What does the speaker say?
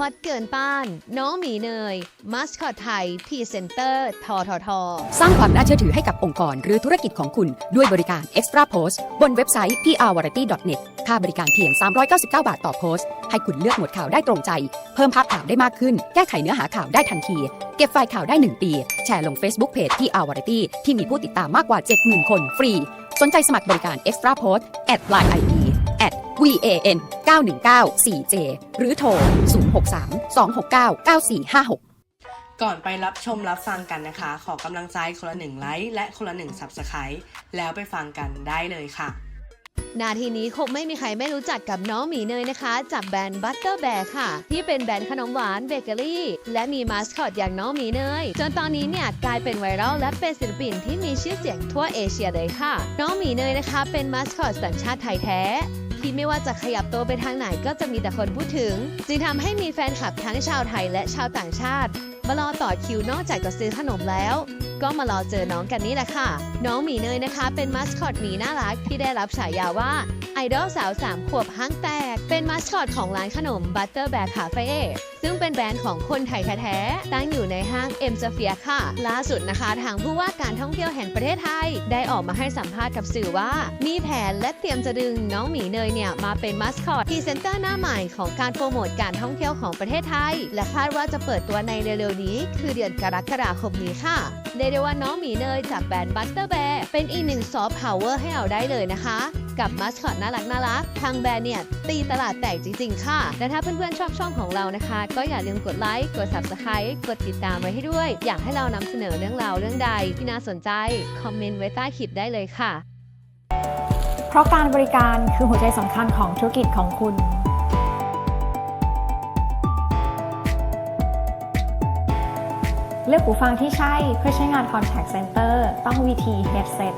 ฮอตเกินป้าน น้องหมีเนยมัสคอตไทยพรีเซนเตอร์ทอทอทอสร้างความน่าเชื่อถือให้กับองค์กรหรือธุรกิจของคุณด้วยบริการ Extra Post บนเว็บไซต์ prvariety.net ค่าบริการเพียง 399 บาทต่อโพสต์ ให้คุณเลือกหมวดข่าวได้ตรงใจ เพิ่มภาพข่าวได้มากขึ้น แก้ไขเนื้อหาข่าวได้ทันที เก็บไฟล์ข่าวได้ 1 ปี แชร์ลง Facebook Page prvariety ที่มีผู้ติดตามมากกว่า 70,000 คนฟรี สนใจสมัครบริการ Extra Post at line ID at van 919 4j หรือโทร 063 269 9456ก่อนไปรับชมรับฟังกันนะคะ ขอกำลังใจคนละหนึ่งไลค์และคนละหนึ่ง Subscribe แล้วไปฟังกันได้เลยค่ะ นาทีนี้คงไม่มีใครไม่รู้จักกับน้องหมีเนยนะคะ จากแบรนด์ Butter Bear ค่ะ ที่เป็นแบรนด์ขนมหวานเบเกอรี่ และมีมาสคอตอย่างน้องหมีเนย จนตอนนี้เนี่ยกลายเป็นไวรัลและเป็นศิลปินที่มีชื่อเสียงทั่วเอเชียเลยค่ะ น้องหมีเนยนะคะ เป็นมาสคอตสัญชาติไทยแท้ ที่ไม่ว่าจะขยับตัวไปทางไหนก็จะมีแต่คนพูดถึง จึงทำให้มีแฟนคลับทั้งชาวไทยและชาวต่างชาติ มารอต่อคิวนอกจากจะซื้อขนมแล้ว ก็มารอเจอน้องกันนี่แหละค่ะ น้องหมีเนยนะคะ เป็นมาสคอตหมีน่ารักที่ได้รับฉายาว่า ไอดอลสาว 3 ขวบห้างแตก เป็นมาสคอตของร้านขนม Butter Bear Cafe ซึ่งเป็นแบรนด์ของคนไทยแท้ๆ ตั้งอยู่ในห้างเอ็มสเฟียค่ะ ล่าสุดนะคะ ทางผู้ว่าการท่องเที่ยวแห่งประเทศไทย ได้ออกมาให้สัมภาษณ์กับสื่อว่า มีแผนและเตรียมจะดึงน้องหมีเนยเนี่ย มาเป็นมาสคอตพรีเซนเตอร์หน้าใหม่ของการโปรโมทการท่องเที่ยวของประเทศไทย และคาดว่าจะเปิดตัวในเร็วๆนี้ คือเดือนกรกฎาคมนี้ค่ะเรียกได้ว่าน้องหมีเนยจากแบรนด์ Butter Bear เป็นอีกหนึ่งซอฟต์พาวเวอร์ให้เราได้เลยนะคะ กับมัสคอตน่ารักน่ารักทางแบรนด์เนี่ยตีตลาดแตกจริง ๆ ค่ะ และถ้าเพื่อนๆชอบช่องของเรานะคะ ก็อย่าลืมกดไลค์ กด Subscribe กดติดตามไว้ให้ด้วย อยากให้เรานำเสนอเรื่องราวเรื่องใดที่น่าสนใจ คอมเมนต์ไว้ใต้คลิปได้เลยค่ะ เพราะการบริการคือหัวใจสำคัญของธุรกิจของคุณเลือกหูฟังที่ใช่เพื่อใช้งาน Contact Center ต้อง VT Headset